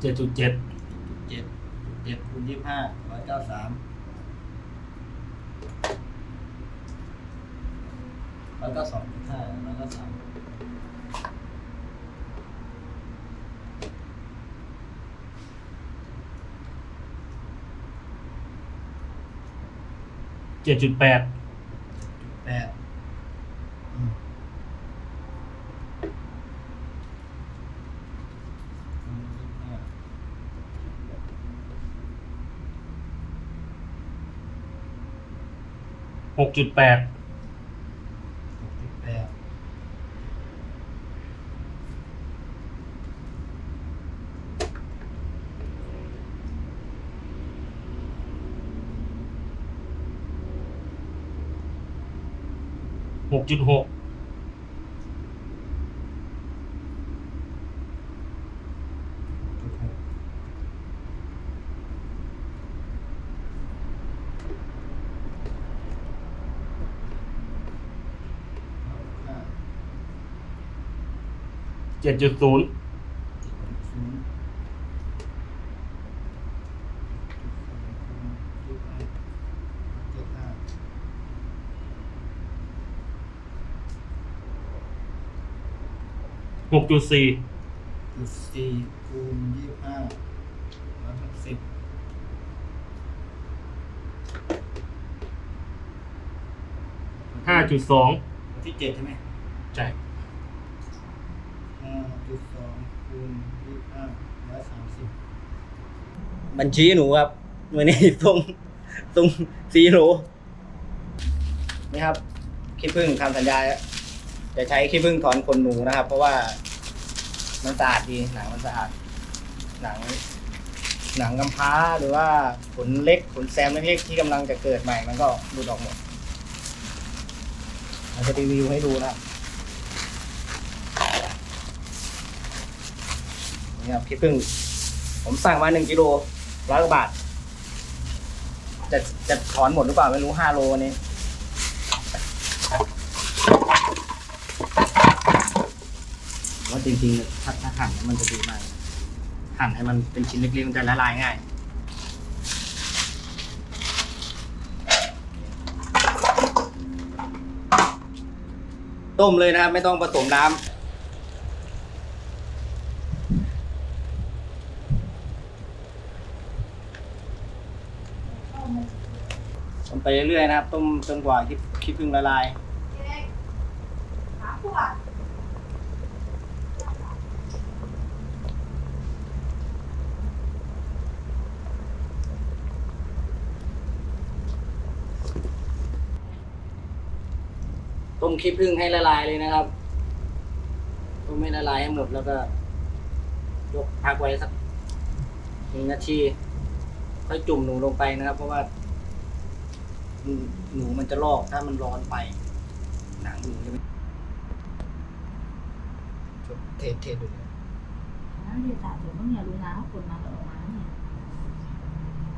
เจ็ดจุดเจ็ดเจ็ดเจ็ดคูณยี่สิบห้าร้อยเก้าสามร้อยเก้าสองจุดห้าร้อยเก้าสามเจ็ดจุดแปดจุดแปดอืมคูณยี่สิบห้า หกจุดแปดหกจุดแปดหกจุดหก จุดหกห้า เจ็ดจุดศูนย์ศูนย์จุดศูนย์คูณยี่สิบห้าเจ็ดห้าหกจุดสี่จุดสี่คูณยี่สิบห้าร้อยหกสิบห้าจุดสองที่เจ็ดใช่ไหมใช่ห้า จุดสองคูณยี่สิบห้าร้อยสามสิบบัญชีหนูครับวันนี้ส่งส่งซีหนูนี่ครับขี้ผึ้งทำสัญญา จะใช้ขี้ผึ้งถอนขนหนูนะครับ เพราะว่ามันสะอาดดีหนังมันสะอาด หนัง หนังกำพร้าหรือว่าขนเล็กขนแซมเล็กๆที่กำลังจะเกิดใหม่มันก็หลุดออกหมดเราจะรีวิวให้ดูนะครับ นี่ครับขี้ผึ้งผมสั่งมาหนึ่งกิโลร้อยกว่าบาท จะจะถอนหมดหรือเปล่าไม่รู้ห้าโลนี้ว่าจริงๆถ้าถ้าหั่นมันจะดีมากหั่นให้มันเป็นชิ้นเล็กๆมันจะละลายง่ายต้มเลยนะครับ ไม่ต้องผสมน้ำ ต้มไปเรื่อยๆนะครับ ต้มจนกว่าขี้ขี้ผึ้งละลายต้มขี้ผึ้งให้ละลายเลยนะครับต้มให้ละลายให้หมดแล้วก็ ยกพักไว้สักหนึ่งนาที ค่อยจุ่มหนูลงไปนะครับ เพราะว่า หนูมันจะลอกถ้ามันร้อนไป หนังหนูจะไม่เทสเทสดูนะน้ำเดือดสะสมต้องอย่ารู้นะว่าคนมาหรือออกมาเนี่ย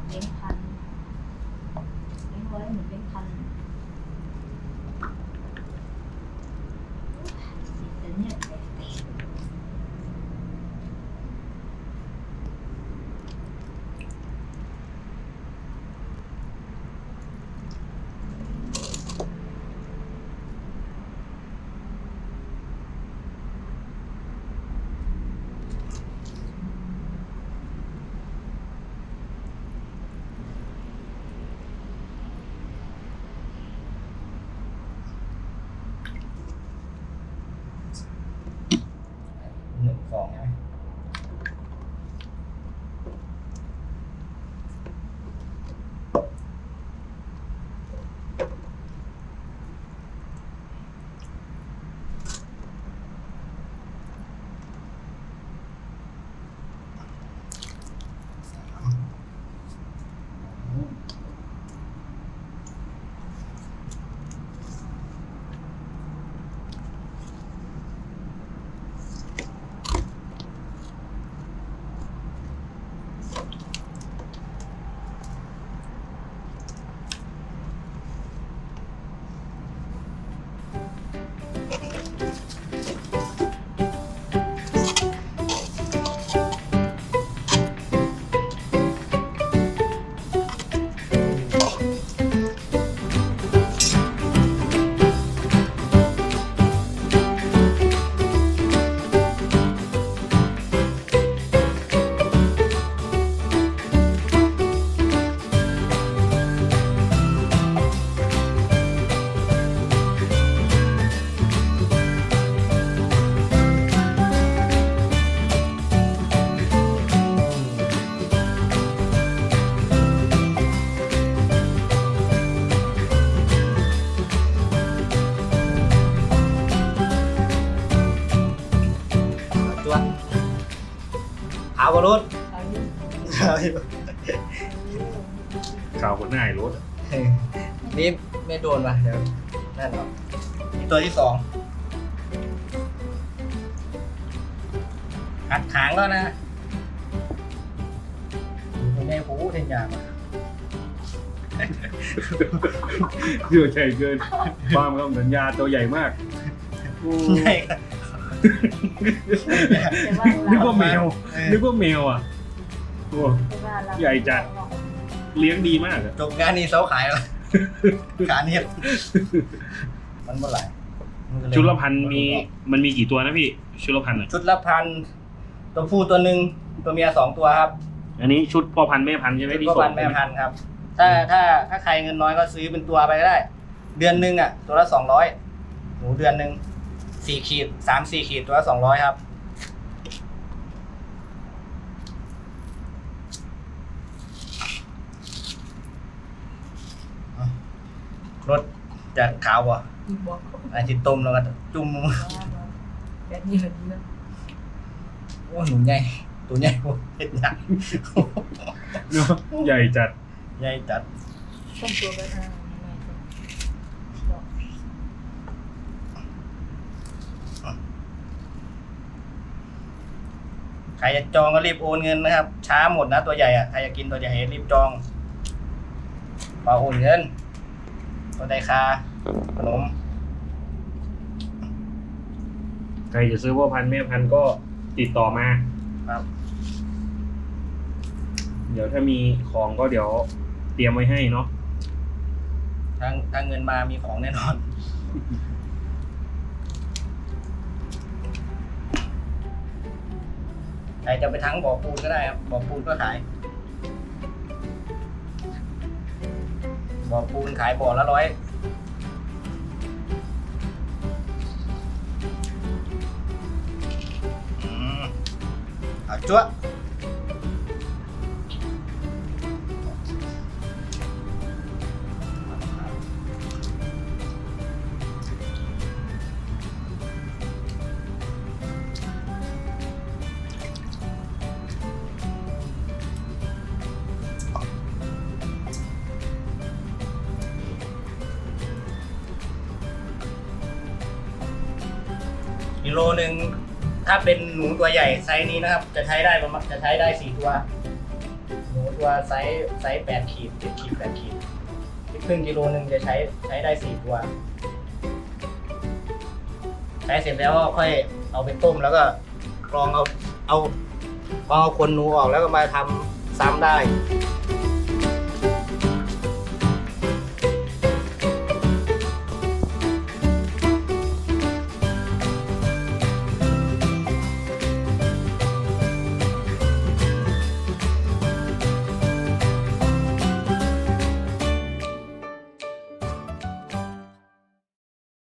เล้งพันเล้งร้อยเหมือนเป็นพัน สองใช่ไหม รถเอาอยู่เอาอยู่ข่าวคนหน้าไอ้รถอะนี่ไม่โดนป่ะเดี๋ยวนั่นหรอกนี่ตัวที่สองหัดขางแล้วนะอยู่ในหูเทียนยางอะเรือใหญ่เกินความคำสัญญาตัวใหญ่มากโอ้ใช่ครับ แต่ว่านึกเราว่าแมว เออนึกว่าแมวอะโอ้แต่ว่าเราใหญ่จัดเลี้ยงดีมากอะจบงานนี้เสาขายแล้วขาเนียบมันเมื่อไหร่มันก็เยชุดละพันมีมันมีกี่ตัวนะพี่ ชุดละพันอะชุดละพันตัวผู้ตัวหนึ่งตัวเมียสองตัวครับอันนี้ชุดพ่อพันธุ์แม่พันธุ์ใช่ไหมที่ก็ส่พังนแม่พันธุ์ครับ ถ้าถ้าถ้าใครเงินน้อยก็ซื้อเป็นตัวไปก็ได้ เดือนหนึ่งอะ ตัวละสองร้อยหนูเดือนหนึ่ง สี่ขีดสามสี่ขีดตัวละสองร้อยครับ รถจะขาวบ่บอกอาทิตย์ต้มแล้วก็จุ่มแบบนี้แบบนี้นะโอ้หนูใหญ่ตัวใหญ่โอ้เห็ดหนักเนอะใหญ่จัด ใหญ่จัด ต้องตัวกันอ่าไม่ต้อง ใครจะจองก็รีบโอนเงินนะครับ ช้าหมดนะตัวใหญ่อะใครจะกินตัวใหญ่รีบจองพอโอนเงินตัวใดคาขนม ใครจะซื้อพ่อพันธุ์แม่พันธุ์ก็ติดต่อมาครับ เดี๋ยวถ้ามีของก็เดี๋ยวเตรียมไว้ให้เนาะทางทางเงินมามีของแน่นอน รจะไปทั้งบ่อปูนก็ได้ครับบ่อปูนก็ขายบ่อปูนขายบ่อละร้อยอืมเอาจ้ว กิโลหนึ่งถ้าเป็นหนูตัวใหญ่ไซส์นี้นะครับ จะใช้ได้ประมาณจะใช้ได้สี่ตัว หนูตัวไซส์ไซส์แปดขีดเจ็ดขีดแปดขีดครึ่งกิโลหนึ่งจะใช้ใช้ได้สี่ตัว ใช้เสร็จแล้วก็ค่อยเอาไปต้มแล้วก็กรองเอาเอากรองเอาขนหนูออกแล้วก็มาทำซ้ำได้